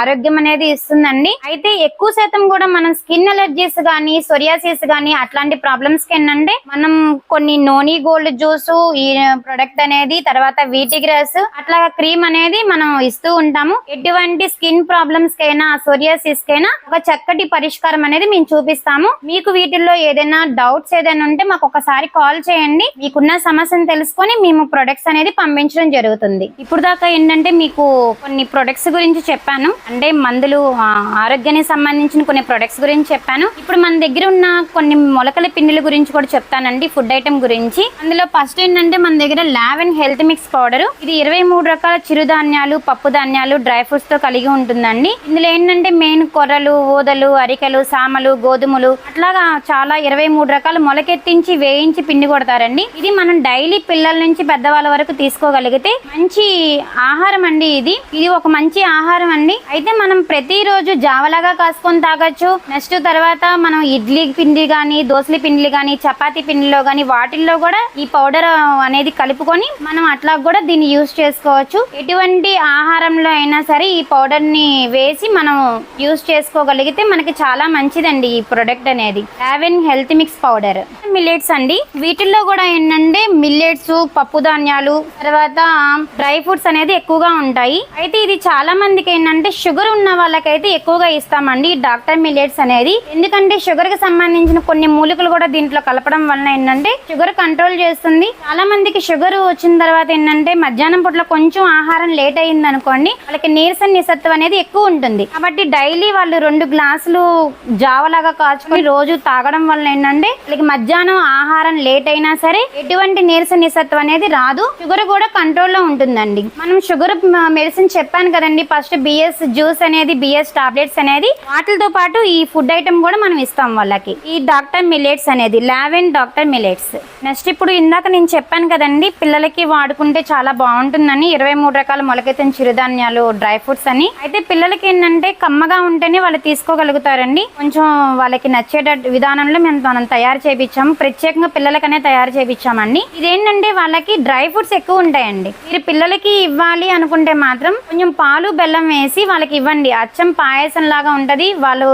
ఆరోగ్యం అనేది ఇస్తుందండి. అయితే ఎక్కువ శాతం కూడా మనం స్కిన్ అలర్జీస్ గానీ సొరియాసిస్ గానీ అట్లాంటి ప్రాబ్లమ్స్కి ఏంటంటే మనం మనం కొన్ని నోని గోల్డ్ జ్యూస్ ఈ ప్రొడక్ట్ అనేది తర్వాత వీటి గ్రాస్ అట్లా క్రీమ్ అనేది మనం ఇస్తూ ఉంటాము. ఎటువంటి స్కిన్ ప్రాబ్లమ్స్ కైనా సోరియాసిస్ కైనా ఒక చక్కటి పరిష్కారం అనేది మేము చూపిస్తాము. మీకు వీటిల్లో ఏదైనా డౌట్స్ ఏదైనా ఉంటే మాకు ఒకసారి కాల్ చేయండి. మీకున్న సమస్యను తెలుసుకొని మేము ప్రొడక్ట్స్ అనేది పంపించడం జరుగుతుంది. ఇప్పుడు దాకా ఏంటంటే మీకు కొన్ని ప్రొడక్ట్స్ గురించి చెప్పాను. అంటే మందులు ఆరోగ్యానికి సంబంధించిన కొన్ని ప్రొడక్ట్స్ గురించి చెప్పాను. ఇప్పుడు మన దగ్గర ఉన్న కొన్ని మొలకల పిండిల గురించి కూడా చెప్తానండి ఫుడ్ ఐటమ్ గురించి. అందులో ఫస్ట్ ఏంటంటే మన దగ్గర Laven and health mix powder. ఇది ఇరవై మూడు రకాల చిరుధాన్యాలు పప్పు ధాన్యాలు డ్రై ఫ్రూట్స్తో కలిగి ఉంటుందండి. ఇందులో ఏంటంటే మెయిన్ కొర్రలు ఊదలు అరికెలు సామలు గోధుమలు అట్లాగా చాలా ఇరవై మూడు రకాల మొలకెత్తించి వేయించి పిండి కొడతారండి. ఇది మనం డైలీ పిల్లల నుంచి పెద్దవాళ్ళ వరకు తీసుకోగలిగితే మంచి ఆహారం అండి ఇది. ఇది ఒక మంచి ఆహారం అండి. అయితే మనం ప్రతిరోజు జావలాగా కాసుకొని తాగొచ్చు. నెక్స్ట్ తర్వాత మనం ఇడ్లీ పిండి కానీ దోసల పిండిలు కానీ చపాతీ పిండిలో కానీ వాటిల్లో కూడా ఈ పౌడర్ అనేది కలుపుకొని మనం అట్లా కూడా దీన్ని యూస్ చేసుకోవచ్చు. ఎటువంటి ఆహారంలో అయినా సరే ఈ పౌడర్ని వేసి మనం యూస్ చేసుకోగలిగితే మనకి చాలా మంచిదండి ఈ ప్రోడక్ట్ అనేది. యావెన్ హెల్త్ మిక్స్ పౌడర్ మిల్లెట్స్ అండి. వీటిల్లో కూడా ఏంటంటే మిల్లెట్స్ పప్పు ధాన్యాలు తర్వాత డ్రై ఫ్రూట్స్ అనేది ఎక్కువగా ఉంటాయి. అయితే ఇది చాలా మందికి ఏంటంటే షుగర్ ఉన్న వాళ్ళకైతే ఎక్కువగా ఇస్తామండి డాక్టర్ మిల్లెట్స్ అనేది. ఎందుకంటే షుగర్కి సంబంధించిన కొన్ని మూలికలు కూడా దీంట్లో కలపడం వలన ఏంటంటే షుగర్ కంట్రోల్ చేస్తుంది. చాలా మందికి షుగర్ వచ్చిన తర్వాత ఏంటంటే మధ్యాహ్నం పూట్ల కొంచెం ఆహారం లేట్ అయింది అనుకోండి వాళ్ళకి నీరసం నిసత్వం అనేది ఎక్కువ ఉంటుంది. కాబట్టి డైలీ వాళ్ళు రెండు గ్లాసులు జావలాగా కాచుకొని రోజు తాగడం వల్ల ఏంటంటే వాళ్ళకి మధ్యాహ్నం ఆహారం లేట్ అయినా సరే ఎటువంటి నీరస నిసత్వం అనేది రాదు. షుగర్ కూడా కంట్రోల్లో ఉంటుందండి. మనం షుగర్ మెడిసిన్ చెప్పాను కదండి ఫస్ట్ బిఎస్ జ్యూస్ అనేది బిఎస్ టాబ్లెట్స్ అనేది వాటితో పాటు ఈ ఫుడ్ ఐటమ్ కూడా మనం ఇస్తాం వాళ్ళకి. ఈ డాక్టర్ మిలెట్స్ అనేది లావెన్ డాక్టర్ మిలెట్స్ నెక్స్ట్ ఇప్పుడు ఇందాక నేను చెప్పాను కదండి పిల్లలకి వాడుకుంటే చాలా బాగుంటుందని ఇరవై మూడు రకాల మొలకెత్తిన చిరుధాన్యాలు డ్రై ఫ్రూట్స్ అని. అయితే పిల్లలకి ఏంటంటే కమ్మగా ఉంటేనే వాళ్ళు తీసుకోగలుగుతారండి. కొంచెం వాళ్ళకి నచ్చేట విధానంలో మేము మనం తయారు చేయించాము ప్రత్యేకంగా పిల్లలకనే తయారు చేయించామండి ఇదేంటంటే వాళ్ళకి డ్రై ఫ్రూట్స్ ఎక్కువ ఉంటాయండి. మీరు పిల్లలకి ఇవ్వాలి అనుకుంటే మాత్రం కొంచెం పాలు బెల్లం వేసి వాళ్ళకి ఇవ్వండి. అచ్చం పాయసం లాగా ఉంటది. వాళ్ళు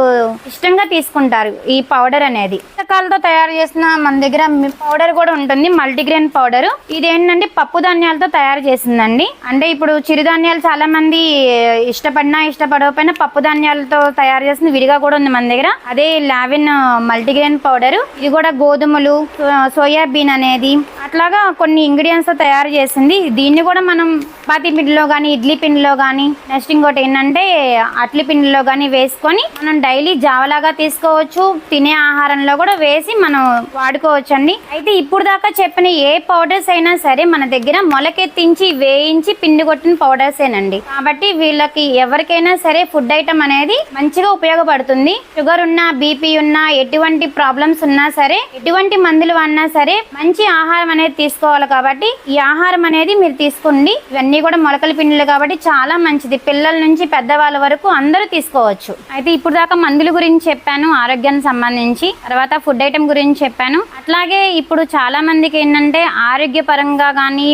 ఇష్టంగా తీసుకుంటారు ఈ పౌడర్ అనేది. పుస్తకాలతో తయారు చేసిన మన దగ్గర పౌడర్ కూడా ఉంటుంది. Multigrain powder. ఇది ఏంటంటే పప్పు ధాన్యాలతో తయారు చేసిందండి. అంటే ఇప్పుడు చిరుధాన్యాలు చాలా మంది ఇష్టపడినా ఇష్టపడకపోయినా పప్పు ధాన్యాలతో తయారు చేసిన విడిగా కూడా ఉంది మన దగ్గర. అదే లావిన్ మల్టీగ్రెయిన్ పౌడర్. ఇది కూడా గోధుమలు సోయాబీన్ అనేది అట్లాగా కొన్ని ఇంగ్రీడియంట్స్తో తయారు చేసింది. దీన్ని కూడా మనం చపాతీ పిండిలో కానీ ఇడ్లీ పిండిలో కానీ నెక్స్ట్ ఇంకోటి ఏంటంటే అట్లి పిండిలో కానీ వేసుకొని మనం డైలీ జావలాగా తీసుకోవచ్చు. తినే ఆహారంలో కూడా వేసి మనం వాడుకోవచ్చు అండి అయితే ఇప్పుడు దాకా చెప్పిన ఏ పౌడర్స్ అయినా సరే మన దగ్గర మొలకెత్తించి వేయించి పిండి కొట్టిన పౌడర్స్ ఏనండి. కాబట్టి వీళ్ళకి ఎవరికైనా సరే ఫుడ్ ఐటమ్ అనేది మంచిగా ఉపయోగపడుతుంది. షుగర్ ఉన్నా బీపీ ఉన్నా ఎటువంటి ప్రాబ్లమ్స్ ఉన్నా సరే ఎటువంటి మందులు అన్నా సరే మంచి ఆహారం అనేది తీసుకోవాలి కాబట్టి ఈ ఆహారం అనేది మీరు తీసుకోండి ఇవన్నీ కూడా మొలకల పిండిలు కాబట్టి చాలా మంచిది. పిల్లల నుంచి పెద్దవాళ్ళ వరకు అందరూ తీసుకోవచ్చు. అయితే ఇప్పుడు దాకా మందుల గురించి చెప్పాను ఆరోగ్యానికి సంబంధించి. తర్వాత ఫుడ్ ఐటమ్ గురించి చెప్పాను. అట్లాగే ఇప్పుడు చాలా మందికి ఏంటంటే ఆరోగ్యపరంగా కానీ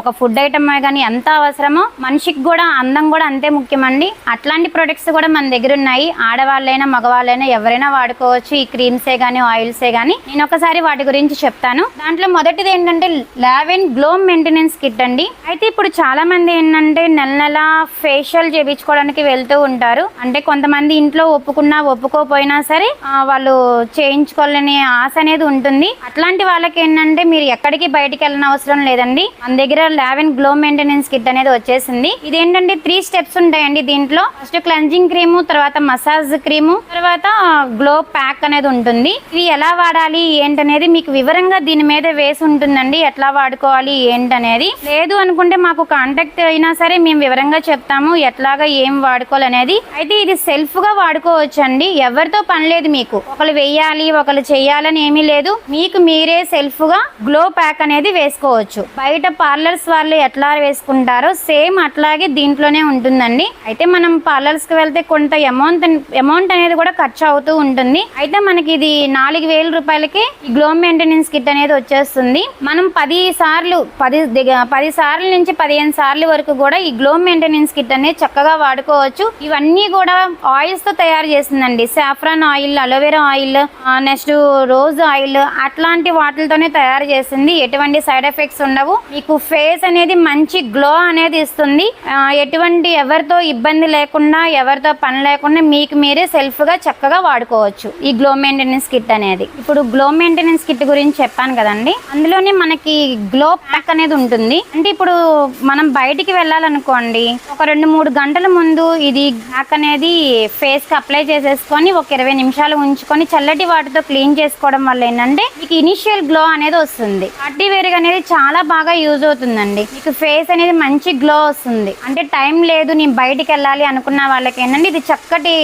ఒక ఫుడ్ ఐటమ్ కానీ ఎంత అవసరమో మనిషికి కూడా అందం కూడా అంతే ముఖ్యమండి. అట్లాంటి ప్రొడక్ట్స్ కూడా మన దగ్గర ఉన్నాయి. ఆడవాళ్ళైనా మగవాళ్ళైనా ఎవరైనా వాడుకోవచ్చు. ఈ క్రీమ్సే కానీ ఆయిల్సే కానీ నేను ఒకసారి వాటి గురించి చెప్తాను. దాంట్లో మొదటిది ఏంటంటే లావెన్ గ్లో మెయింటెనెన్స్ కిట్ అండి. అయితే ఇప్పుడు చాలా చాలామంది ఏంటంటే నెల నెల ఫేషియల్ చేయించుకోవడానికి వెళ్తూ ఉంటారు. అంటే కొంతమంది ఇంట్లో ఒప్పుకున్నా ఒప్పుకోపోయినా సరే వాళ్ళు చేయించుకోవాలనే ఆశ అనేది ఉంటుంది. అట్లాంటి వాళ్ళకి ఏంటంటే మీరు ఎక్కడికి బయటికి వెళ్ళిన అవసరం లేదండి. మన దగ్గర లెవెన్ గ్లో మెయింటెనెన్స్ కిట్ అనేది వచ్చేసింది. ఇదేంటంటే త్రీ స్టెప్స్ ఉంటాయండి దీంట్లో. ఫస్ట్ క్లెన్జింగ్ క్రీము తర్వాత మసాజ్ క్రీము తర్వాత గ్లో ప్యాక్ అనేది ఉంటుంది. ఇది ఎలా వాడాలి ఏంటనేది మీకు వివరంగా దీని మీద వేసి ఉంటుందండి. ఎట్లా వాడుకోవాలి ఏంటనేది. లేదు అనుకుంటే మాకు కాంటాక్ట్ అయినా సరే మేము వివరంగా చెప్తాము ఎట్లాగా ఏం వాడుకోవాలనేది. అయితే ఇది సెల్ఫ్గా వాడుకోవచ్చు అండి ఎవరితో పని లేదు మీకు. ఒకరు వెయ్యాలి ఒకరు చెయ్యాలని ఏమీ లేదు. మీకు మీరే సెల్ఫ్గా గ్లో ప్యాక్ అనేది వేసుకోవచ్చు. బయట పార్లర్స్ వాళ్ళు ఎట్లా వేసుకుంటారో సేమ్ అట్లాగే దీంట్లోనే ఉంటుందండి. అయితే మనం పార్లర్స్కి వెళ్తే కొంత అమౌంట్ అమౌంట్ అనేది కూడా ఖర్చు అవుతూ ఉంటుంది. అయితే మనకి ఇది నాలుగు వేల రూపాయలకి గ్లో మెయింటెనెన్స్ కిట్ అనేది వచ్చేస్తుంది. మనం పది సార్లు పది పది సార్లు నుంచి పదిహేను సార్లు వరకు కూడా ఈ గ్లో మెయింటెనెన్స్ కిట్ అనేది చక్కగా వాడుకోవచ్చు. ఇవన్నీ కూడా ఆయిల్స్తో తయారు చేసిందండి. Saffron oil aloe vera oil next rose oil అట్లాంటి వాటితోనే తయారు చేసింది. ఎటువంటి సైడ్ ఎఫెక్ట్స్ ఉండవు. మీకు ఫేస్ అనేది మంచి గ్లో అనేది ఇస్తుంది. ఎటువంటి ఎవరితో ఇబ్బంది లేకుండా ఎవరితో పని లేకుండా మీకు మీరే సెల్ఫ్గా చక్కగా వాడుకోవచ్చు ఈ గ్లో మెయింటెనెన్స్ కిట్ అనేది. ఇప్పుడు గ్లో మెయింటెనెన్స్ కిట్ గురించి చెప్పాను కదండి. అందులోనే మనకి గ్లో ప్యాక్ అనేది ఉంటుంది. అంటే ఇప్పుడు మన మనం బయటికి వెళ్ళాలనుకోండి ఒక రెండు మూడు గంటల ముందు ఇది ప్యాక్ అనేది ఫేస్కి అప్లై చేసేసుకొని ఒక ఇరవై నిమిషాలు ఉంచుకొని చల్లటి వాటితో క్లీన్ చేసుకోవడం వల్ల ఏంటంటే మీకు ఇనిషియల్ గ్లో అనేది వస్తుంది. పార్టీ వేరుగా అనేది చాలా బాగా యూజ్ అవుతుందండి. మీకు ఫేస్ అనేది మంచి గ్లో వస్తుంది. అంటే టైం లేదు నేను బయటికి వెళ్ళాలి అనుకున్న వాళ్ళకి ఏంటంటే ఇది చక్కటి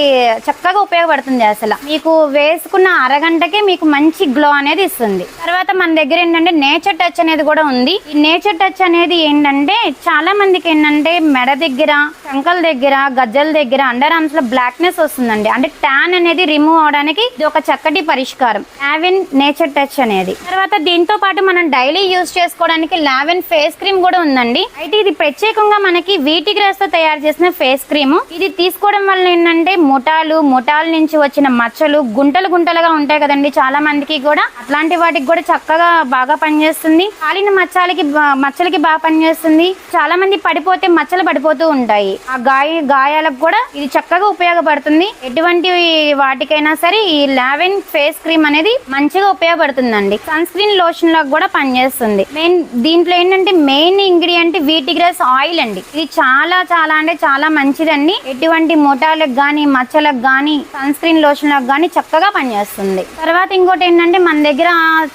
చక్కగా ఉపయోగపడుతుంది అసలు. మీకు వేసుకున్న అరగంటకే మీకు మంచి గ్లో అనేది ఇస్తుంది. తర్వాత మన దగ్గర ఏంటంటే నేచర్ టచ్ అనేది కూడా ఉంది. ఈ నేచర్ టచ్ అనేది ఏంటంటే చాలా మందికి ఏంటంటే మెడ దగ్గర కంకల దగ్గర గజ్జల దగ్గర అండర్ ఆర్మ్స్లో బ్లాక్నెస్ వస్తుందండి. అంటే ట్యాన్ అనేది రిమూవ్ అవడానికి ఇది ఒక చక్కటి పరిష్కారం. లావెన్ నేచర్ టచ్ అనేది. తర్వాత దీంతో పాటు మనం డైలీ యూజ్ చేసుకోవడానికి లావెన్ ఫేస్ క్రీమ్ కూడా ఉందండి. అయితే ఇది ప్రత్యేకంగా మనకి వీటి గ్రాస్తో తయారు చేసిన ఫేస్ క్రీమ్ ఇది తీసుకోవడం వల్ల ఏంటంటే ముఠాలు ముఠాల నుంచి వచ్చిన మచ్చలు గుంటలు గుంటలుగా ఉంటాయి కదండి చాలా మందికి కూడా. అట్లాంటి వాటికి కూడా చక్కగా బాగా పనిచేస్తుంది. కాలిన మచ్చాలకి మచ్చలకి బాగా పనిచేస్తుంది. చాలా మంది పడిపోతే మచ్చలు పడిపోతూ ఉంటాయి. ఆ గాయ గాయాలకు కూడా ఇది చక్కగా ఉపయోగపడుతుంది. ఎటువంటి వాటికైనా సరే ఈ లావెన్ ఫేస్ క్రీమ్ అనేది మంచిగా ఉపయోగపడుతుందండి. సన్ స్క్రీన్ లోషన్ లాగా కూడా పనిచేస్తుంది. మెయిన్ దీంట్లో ఏంటంటే మెయిన్ ఇంగ్రీడియంట్ వీటిగ్రాస్ ఆయిల్ అండి. ఇది చాలా చాలా అంటే చాలా మంచిదండి. ఎటువంటి మొటాలకు గానీ మచ్చలకు గానీ సన్ స్క్రీన్ లోషన్లకు గానీ చక్కగా పనిచేస్తుంది. తర్వాత ఇంకోటి ఏంటంటే మన దగ్గర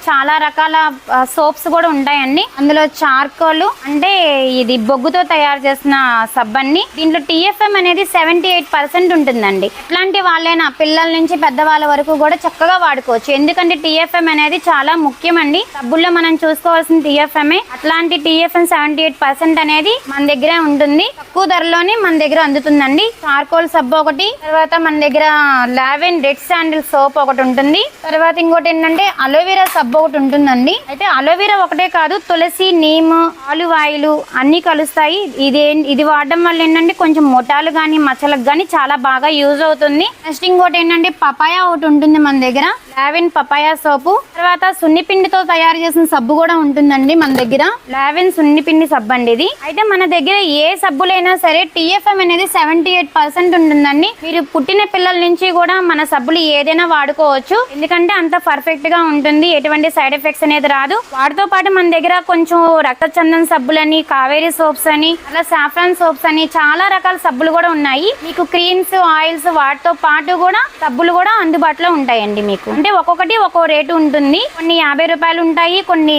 చాలా రకాల సోప్స్ కూడా ఉంటాయండి. అందులో చార్కోల్ అంటే ఇది బొగ్గుతో తయారు చేసిన సబ్బు అండి దీంట్లో టీఎఫ్ఎం అనేది సెవెంటీ ఎయిట్ పర్సెంట్ ఉంటుందండి. ఇట్లాంటి వాళ్ళైనా పిల్లల నుంచి పెద్దవాళ్ళ వరకు కూడా చక్కగా వాడుకోవచ్చు. ఎందుకంటే టీఎఫ్ఎం అనేది చాలా ముఖ్యమండి. సబ్బుల్లో మనం చూసుకోవాల్సిన టిఎఫ్ఎంఏ అట్లాంటి టీఎఫ్ఎం సెవెంటీ ఎయిట్ పర్సెంట్ అనేది మన దగ్గరే ఉంటుంది. తక్కువ ధరలోనే మన దగ్గర అందుతుందండి. చార్కోల్ సబ్బు ఒకటి తర్వాత మన దగ్గర లావెన్ రెడ్ శాండిల్ సోప్ ఒకటి ఉంటుంది. తర్వాత ఇంకోటి ఏంటంటే అలోవెరా సబ్బు ఒకటి ఉంటుందండి. అయితే అలోవెరా ఒకటే కాదు తులసి నీమ్ ఆలివ్ ఆయిల్ అన్ని కలుస్తాయి. ఇది ఇది వాడడం వల్ల ఏంటంటే కొంచెం మొటాలు కానీ మచ్చలకు కానీ చాలా బాగా యూజ్ అవుతుంది. నెక్స్ట్ ఇంకోటి ఏంటంటే పపాయ ఒకటి ఉంటుంది మన దగ్గర. లావిన్ పపాయ సోపు తర్వాత సున్నిపిండితో తయారు చేసిన సబ్బు కూడా ఉంటుందండి మన దగ్గర. లావెన్ సున్నిపిండి సబ్బు అండి ఇది. అయితే మన దగ్గర ఏ సబ్బులైనా సరే టీఎఫ్ఎం అనేది సెవెంటీ ఎయిట్ పర్సెంట్ ఉంటుందండి. మీరు పుట్టిన పిల్లల నుంచి కూడా మన సబ్బులు ఏదైనా వాడుకోవచ్చు. ఎందుకంటే అంత పర్ఫెక్ట్గా ఉంటుంది. ఎటువంటి సైడ్ ఎఫెక్ట్స్ అనేది రాదు. వాటితో పాటు మన దగ్గర కొంచెం రక్తచందన సబ్బులని కావేరీ సోప్స్ అని అలా సాఫ్రాన్ సోప్స్ అని చాలా రకాల సబ్బులు కూడా ఉన్నాయి. మీకు క్రీమ్స్ ఆయిల్స్ వాటితో పాటు కూడా సబ్బులు కూడా అందుబాటులో ఉంటాయండి మీకు. అంటే ఒక్కొక్కటి ఒక్కో రేటు ఉంటుంది. కొన్ని యాభై రూపాయలు ఉంటాయి కొన్ని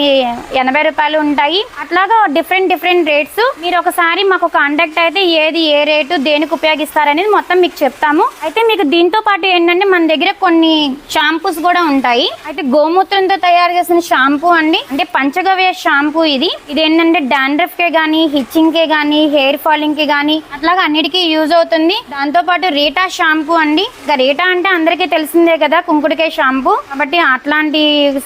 ఎనభై రూపాయలు ఉంటాయి. అట్లాగా డిఫరెంట్ డిఫరెంట్ రేట్స్. మీరు ఒకసారి మాకు కాంటాక్ట్ అయితే ఏది ఏ రేటు దేనికి ఉపయోగిస్తారనేది మొత్తం మీకు చెప్తాము. అయితే మీకు దీంతో పాటు ఏంటంటే మన దగ్గర కొన్ని షాంపూస్ కూడా ఉంటాయి. అయితే గోమూత్రంతో తయారు చేసిన షాంపూ అండి. అంటే పంచగవ్య షాంపూ ఇది. ఇది ఏంటంటే డాండ్రఫ్ కే గానీ హిచ్చింగ్ కే గానీ హెయిర్ ఫాలింగ్కి గానీ అట్లాగా అన్నిటికీ యూజ్ అవుతుంది. దాంతో పాటు రీటా షాంపూ అండి. ఇంకా రీటా అంటే అందరికీ తెలిసిందే కదా కుంకుడికాయ షాంపూ కాబట్టి అట్లాంటి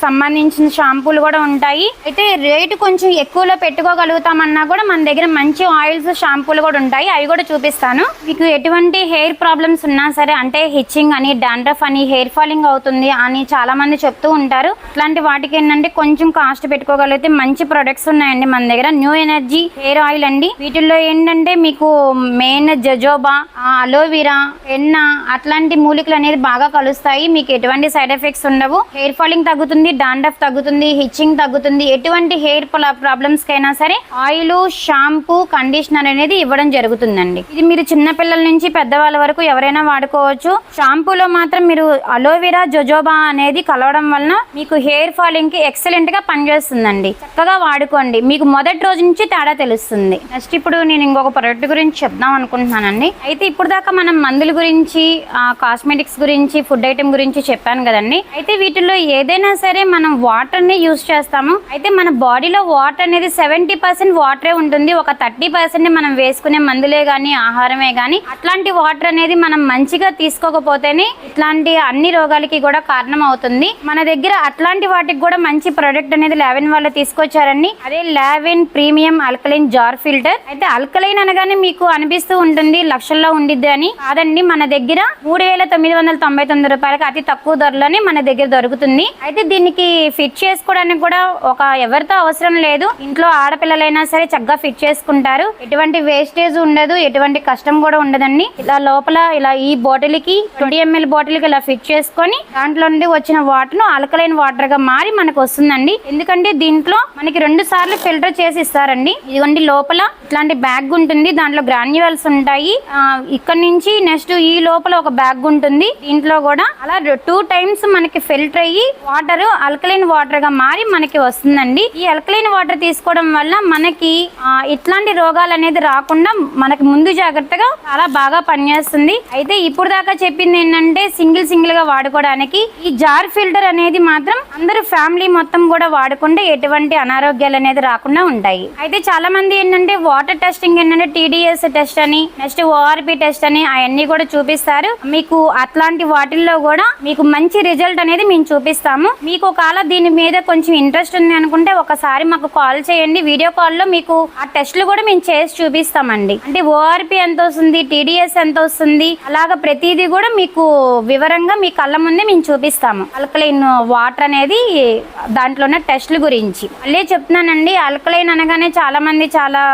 సంబంధించిన షాంపూలు కూడా ఉంటాయి. అయితే రేటు కొంచెం ఎక్కువలో పెట్టుకోగలుగుతామన్నా కూడా మన దగ్గర మంచి ఆయిల్స్ షాంపూలు కూడా ఉంటాయి. అవి కూడా చూపిస్తాను. మీకు ఎటువంటి హెయిర్ ప్రాబ్లమ్స్ ఉన్నా సరే అంటే హిచ్చింగ్ అని డాండ్రఫ్ అని హెయిర్ ఫాలింగ్ అవుతుంది అని చాలా మంది చెప్తూ ఉంటారు. అట్లాంటి వాటికి ఏంటంటే కొంచెం కాస్ట్ పెట్టుకోగలిగితే మంచి ప్రొడక్ట్స్ ఉన్నాయండి మన దగ్గర. న్యూ ఎనర్జీ హెయిర్ ఆయిల్ అండి. వీటిల్లో ఏంటంటే మీకు మెయిన్ జజోబా అలోవీరా ఎన్న అట్లాంటి మూలికలు అనేది బాగా కలుస్తాయి. మీకు ఎటువంటి సైడ్ ఎఫెక్ట్స్ ఉండవు. హెయిర్ ఫాలింగ్ తగ్గుతుంది డాండఫ్ తగ్గుతుంది హిచ్చింగ్ తగ్గుతుంది. ఎటువంటి హెయిర్ ప్రాబ్లమ్స్ కైనా సరే ఆయిల్ షాంపూ కండిషనర్ అనేది ఇవ్వడం జరుగుతుందండి. ఇది మీరు చిన్న పిల్లల నుంచి పెద్దవాళ్ళ వరకు ఎవరైనా వాడుకోవచ్చు. షాంపూలో మాత్రం మీరు అలోవెరా జొజోబా అనేది కలవడం వలన మీకు హెయిర్ ఫాలింగ్కి ఎక్సలెంట్గా పనిచేస్తుందండి. చక్కగా వాడుకోండి. మీకు మొదటి రోజు నుంచి తేడా తెలుస్తుంది. నెక్స్ట్ ఇప్పుడు నేను ఇంకొక ప్రొడక్ట్ గురించి చెప్దాం అనుకుంటున్నానండి. అయితే ఇప్పుడు దాకా మనం మందుల గురించి కాస్మెటిక్స్ గురించి ఫుడ్ ఐటమ్ గురించి చెప్పాను కదండి. అండి అయితే వీటిలో ఏదైనా సరే మనం వాటర్ని యూస్ చేస్తాము. అయితే మన బాడీలో వాటర్ అనేది సెవెంటీ పర్సెంట్ వాటరే ఉంటుంది. ఒక థర్టీ పర్సెంట్ మనం వేసుకునే మందులే గాని ఆహారమే గాని అట్లాంటి వాటర్ అనేది మనం మంచిగా తీసుకోకపోతేనే ఇట్లాంటి అన్ని రోగాలకి కూడా కారణం అవుతుంది. మన దగ్గర అట్లాంటి వాటికి కూడా మంచి ప్రొడక్ట్ అనేది లావెన్ వాళ్ళు తీసుకొచ్చారండి. అదే Laven premium alkaline jar filter అయితే అల్కలైన్ అనగానే మీకు అనిపిస్తూ ఉంటుంది లక్షల్లో ఉండిద్ది అని కాదండి. మన దగ్గర మూడు వేల తొమ్మిది వందల తొంభై తొమ్మిది రూపాయలకి అతి తక్కువ ధరలోనే మన దగ్గర దొరుకుతుంది. అయితే దీనికి ఫిట్ చేసుకోవడానికి కూడా ఒక ఎవరితో అవసరం లేదు. ఇంట్లో ఆడపిల్లలైనా సరే చక్కగా ఫిట్ చేసుకుంటారు. ఎటువంటి వేస్టేజ్ ఉండదు ఎటువంటి కష్టం కూడా ఉండదండి. ఇలా లోపల ఇలా ఈ బాటిల్కి ట్వంటీ ఎంఎల్ బాటిల్కి ఇలా ఫిట్ చేసుకొని దాంట్లో నుండి వచ్చిన వాటర్ను అలకలైన వాటర్గా మారి మనకు వస్తుందండి. ఎందుకంటే దీంట్లో మనకి రెండు సార్లు ఫిల్టర్ చేసి ఇస్తారండి. ఇదిగోండి లోపల ఇట్లాంటి బ్యాగ్ ఉంటుంది. దాంట్లో గ్రాన్యువల్స్ ఉంటాయి. ఆ, ఇక్కడ నుంచి నెక్స్ట్ ఈ లోపల ఒక బ్యాగ్ ఉంటుంది. దీంట్లో కూడా అలా టూ టైమ్స్ మనకి ఫిల్టర్ అయ్యి వాటర్ అల్కలైన్ వాటర్గా మారి మనకి వస్తుందండి. ఈ అల్కలైన్ వాటర్ తీసుకోవడం వల్ల మనకి ఇట్లాంటి రోగాలు అనేది రాకుండా మనకి ముందు జాగ్రత్తగా చాలా బాగా పనిచేస్తుంది. అయితే ఇప్పుడు దాకా చెప్పింది ఏంటంటే సింగిల్ సింగిల్గా వాడుకోవడానికి ఈ జార్ ఫిల్టర్ అనేది మాత్రం అందరూ ఫ్యామిలీ మొత్తం కూడా వాడుకుంటే ఎటువంటి అనారోగ్యాలు అనేది రాకుండా ఉంటాయి. అయితే చాలా మంది ఏంటంటే వాటర్ టెస్టింగ్ ఏంటంటే టీడీఎస్ టెస్ట్ అని నెక్స్ట్ ఓఆర్పి టెస్ట్ అని అవన్నీ కూడా చూపిస్తారు. మీకు అట్లాంటి వాటిల్లో కూడా మీకు మంచి రిజల్ట్ అనేది మేము చూపిస్తాము. మీకు ఒకవేళ దీని మీద కొంచెం ఇంట్రెస్ట్ ఉంది అనుకుంటే ఒకసారి మాకు కాల్ చేయండి. వీడియో కాల్లో మీకు ఆ టెస్ట్లు కూడా మేము చేసి చూపిస్తామండి. అంటే ఓఆర్పి ఎంత వస్తుంది టీడీఎస్ ఎంత వస్తుంది అలాగ ప్రతిదీ కూడా మీకు వివరంగా మీ కళ్ళ ముందే మేము చూపిస్తాము. అల్కలైన్ వాటర్ అనేది దాంట్లో ఉన్న టెస్ట్ల గురించి. మళ్ళీ చెప్తున్నానండి అల్కలైన్ అనగానే చాలా మంది చాలా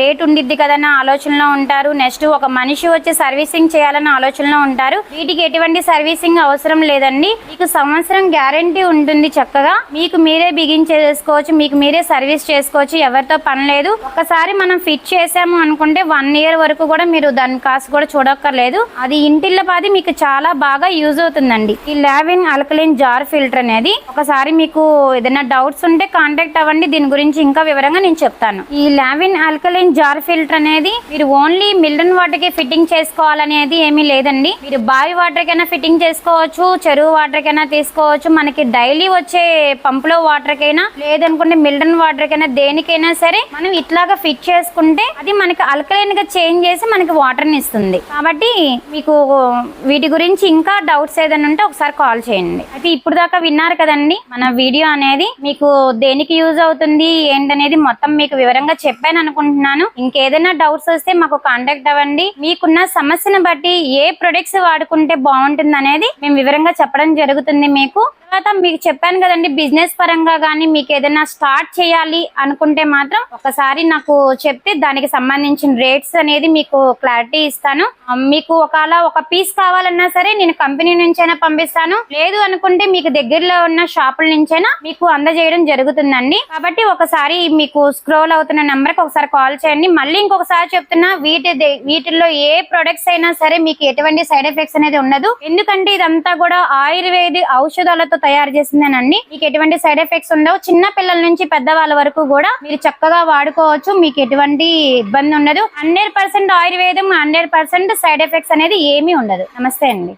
రేట్ ఉండిద్ది కదన్న ఆలోచనలో ఉంటారు. నెక్స్ట్ ఒక మనిషి వచ్చి సర్వీసింగ్ చేయాలన్న ఆలోచనలో ఉంటారు. వీటికి ఎటువంటి సర్వీసింగ్ అవసరం లేదండి. మీకు సంవత్సరం గ్యారంటీ ఉంటుంది చక్కగా. మీకు మీరే బిగించేసుకోవచ్చు మీకు మీరే సర్వీస్ చేసుకోవచ్చు ఎవరితో పని లేదు. ఒకసారి మనం ఫిట్ చేసాము అనుకుంటే వన్ ఇయర్ వరకు కూడా మీరు దాని కాస్ట్ కూడా చూడక్కర్లేదు. అది ఇంటిల్ల పాది మీకు చాలా బాగా యూజ్ అవుతుందండి. ఈ లావిన్ అల్కలిన్ జార్ ఫిల్టర్ అనేది ఒకసారి మీకు ఏదైనా డౌట్స్ ఉంటే కాంటాక్ట్ అవ్వండి. దీని గురించి ఇంకా వివరంగా నేను చెప్తాను. ఈ లావిన్ అల్కలిన్ జార్ ఫిల్టర్ అనేది మీరు ఓన్లీ మిల్డన్ వాటర్కి ఫిట్టింగ్ చేసుకోవాలనేది ఏమీ లేదండి. మీరు బావి వాటర్ కైనా ఫిట్టింగ్ చేసుకోవచ్చు చెరువు వాటర్కైనా తీసుకోవచ్చు. మనకి డైలీ వచ్చే పంపులో వాటర్కైనా లేదనుకుంటే మిల్డన్ వాటర్కైనా దేనికైనా సరే మనం ఇట్లాగా ఫిట్ చేసుకుంటే అది మనకి అల్కలైన్గా చేంజ్ చేసి మనకి వాటర్ని ఇస్తుంది. కాబట్టి మీకు వీటి గురించి ఇంకా డౌట్స్ ఏదైనా ఉంటే ఒకసారి కాల్ చేయండి. అయితే ఇప్పుడు దాకా విన్నారు కదండి మన వీడియో అనేది మీకు దేనికి యూజ్ అవుతుంది ఏంటనేది మొత్తం మీకు వివరంగా చెప్పాను అనుకుంటున్నాను. ఇంకేదైనా డౌట్స్ వస్తే మాకు కాంటాక్ట్ అవ్వండి. మీకున్న సమస్యను బట్టి ఏ ప్రొడక్ట్స్ వాడుకుంటే బాగుంటుంది అనేది మేము వివరంగా చెప్పడం జరుగుతుంది మీకు. తర్వాత మీకు చెప్పాను కదండి బిజినెస్ పరంగా కానీ మీకు ఏదైనా స్టార్ట్ చేయాలి అనుకుంటే మాత్రం ఒకసారి నాకు చెప్తే దానికి సంబంధించిన రేట్స్ అనేది మీకు క్లారిటీ ఇస్తాను. మీకు ఒకవేళ ఒక పీస్ కావాలన్నా సరే నేను కంపెనీ నుంచైనా పంపిస్తాను. లేదు అనుకుంటే మీకు దగ్గరలో ఉన్న షాపుల నుంచైనా మీకు అందజేయడం జరుగుతుందండి. కాబట్టి ఒకసారి మీకు స్క్రోల్ అవుతున్న నెంబర్కి ఒకసారి కాల్ చేయండి. మళ్ళీ ఇంకొకసారి చెప్తున్నా వీటి దే- వీటిల్లో ఏ ప్రొడక్ట్స్ అయినా సరే మీకు ఎటువంటి సైడ్ ఎఫెక్ట్స్ అనేది ఉండదు. ఎందుకంటే ఇదంతా కూడా ఆయుర్వేది ఔషధాలతో తయారు చేసిందేనండి. మీకు ఎటువంటి సైడ్ ఎఫెక్ట్స్ ఉండవు. చిన్న పిల్లల నుంచి పెద్దవాళ్ళ వరకు కూడా మీరు చక్కగా వాడుకోవచ్చు. మీకు ఎటువంటి ఇబ్బంది ఉండదు. హండ్రెడ్ పర్సెంట్ ఆయుర్వేదం హండ్రెడ్ పర్సెంట్ సైడ్ ఎఫెక్ట్స్ అనేది ఏమీ ఉండదు. నమస్తే అండి.